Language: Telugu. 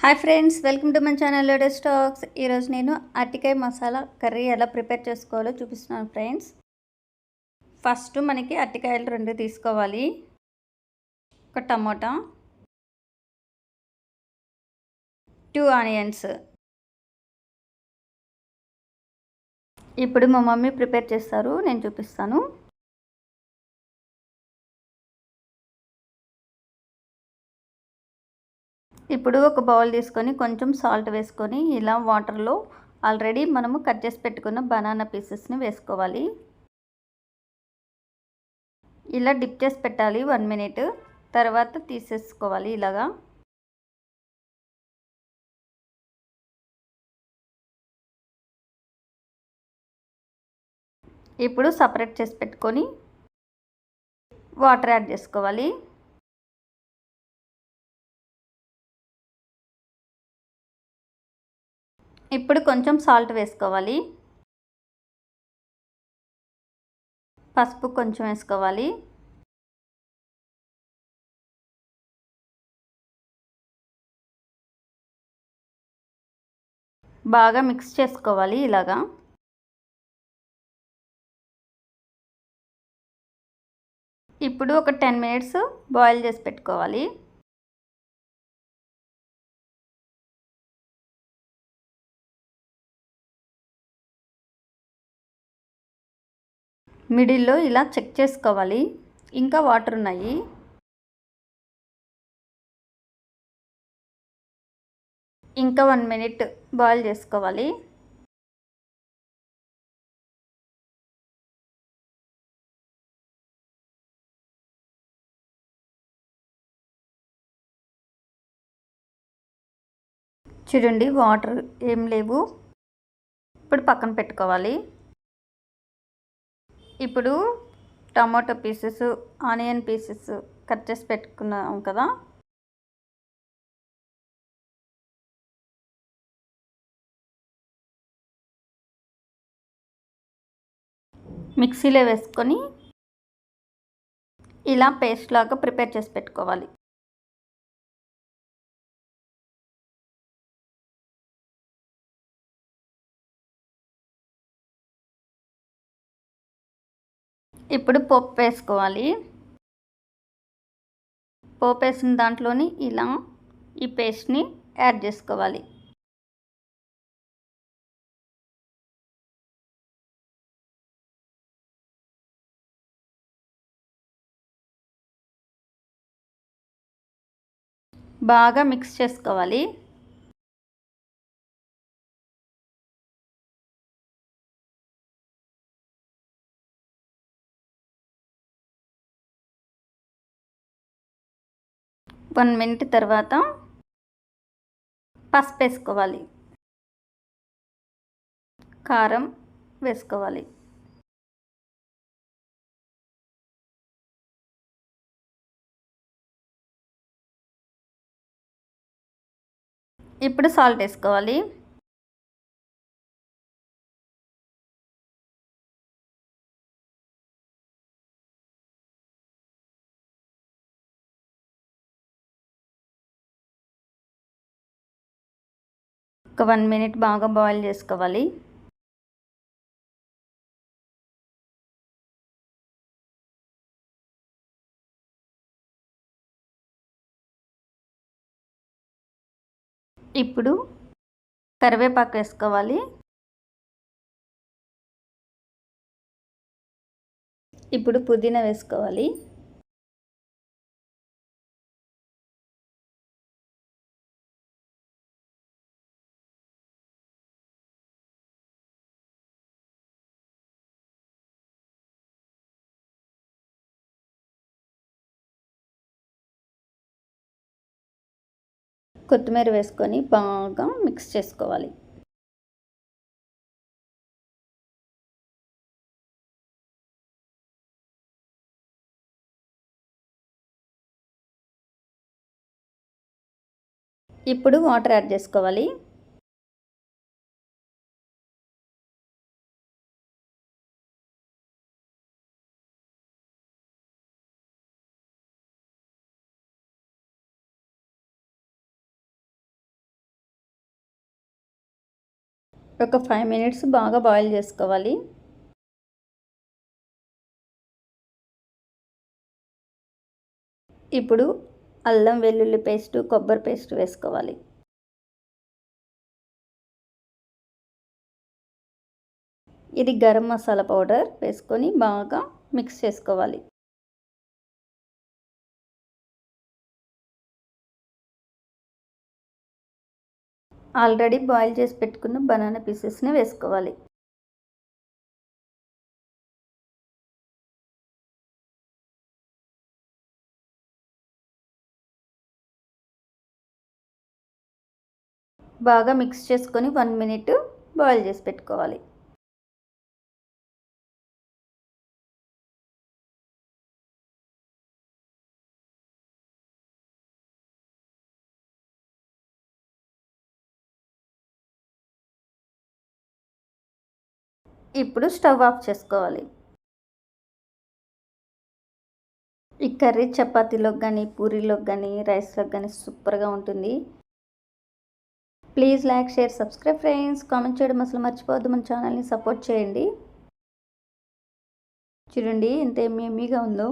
Hi friends welcome to my channel latest stocks ఈరోజు నేను అరటికాయ మసాలా కర్రీ ఎలా ప్రిపేర్ చేసుకోవాలో చూపిస్తున్నాను ఫ్రెండ్స్. ఫస్ట్ మనకి అరటికాయలు రెండు తీసుకోవాలి. ఒక టమోటా. టూ ఆనియన్స్ ఇప్పుడు మా మమ్మీ ప్రిపేర్ చేస్తారు నేను చూపిస్తాను. ఇప్పుడు ఒక బౌల్ తీసుకొని కొంచెం సాల్ట్ వేసుకొని ఇలా వాటర్లో ఆల్రెడీ మనము కట్ చేసి పెట్టుకున్న బనానా పీసెస్ని వేసుకోవాలి. ఇలా డిప్ చేసి పెట్టాలి వన్ మినిట్. తర్వాత తీసేసుకోవాలి ఇలాగా. ఇప్పుడు సపరేట్ చేసి పెట్టుకొని వాటర్ యాడ్ చేసుకోవాలి. ఇప్పుడు కొంచెం సాల్ట్ వేసుకోవాలి. పసుపు కొంచెం వేసుకోవాలి. బాగా మిక్స్ చేసుకోవాలి ఇలాగా. ఇప్పుడు ఒక టెన్ మినిట్స్ బాయిల్ చేసి పెట్టుకోవాలి. మిడిల్లో ఇలా చెక్ చేసుకోవాలి. ఇంకా వాటర్ ఉన్నాయి. ఇంకా వన్ మినిట్ బాయిల్ చేసుకోవాలి. చూడండి వాటర్ ఏం లేవు. ఇప్పుడు పక్కన పెట్టుకోవాలి. ఇప్పుడు tomato pieces onion pieces cut చేసి పెట్టుకున్నాం కదా. మిక్సీలో వేసుకొని ఇలా పేస్ట్ లాగా ప్రిపేర్ చేసి పెట్టుకోవాలి. ఇప్పుడు పప్పు వేసుకోవాలి. పోపు వేసిన దాంట్లోని ఇలా ఈ పేస్ట్ని యాడ్ చేసుకోవాలి. బాగా మిక్స్ చేసుకోవాలి. వన్ మినిట్ తర్వాత పసుపు వేసుకోవాలి. కారం వేసుకోవాలి. ఇప్పుడు సాల్ట్ వేసుకోవాలి. ఒక వన్ మినిట్ బాగా బాయిల్ చేసుకోవాలి. ఇప్పుడు కరివేపాకు వేసుకోవాలి. ఇప్పుడు పుదీనా వేసుకోవాలి. కొత్తిమీర వేసుకొని బాగా మిక్స్ చేసుకోవాలి. ఇప్పుడు వాటర్ యాడ్ చేసుకోవాలి. ఒక ఫైవ్ మినిట్స్ బాగా బాయిల్ చేసుకోవాలి. ఇప్పుడు అల్లం వెల్లుల్లి పేస్ట్ కొబ్బరి పేస్ట్ వేసుకోవాలి. ఇది గరం మసాలా పౌడర్ వేసుకొని బాగా మిక్స్ చేసుకోవాలి. ఆల్రెడీ బాయిల్ చేసి పెట్టుకున్న బనానా పీసెస్ని వేసుకోవాలి. బాగా మిక్స్ చేసుకొని వన్ మినిట్ బాయిల్ చేసి పెట్టుకోవాలి. ఇప్పుడు స్టవ్ ఆఫ్ చేసుకోవాలి. ఈ కర్రీ చపాతీలోకి కానీ పూరీలోకి కానీ రైస్లోకి కానీ సూపర్గా ఉంటుంది. Please like share subscribe friends. Comment చేయడం అసలు మర్చిపోవద్దు. మన ఛానల్ని సపోర్ట్ చేయండి. చూడండి ఎంత ఎమ్మీ ఉందో.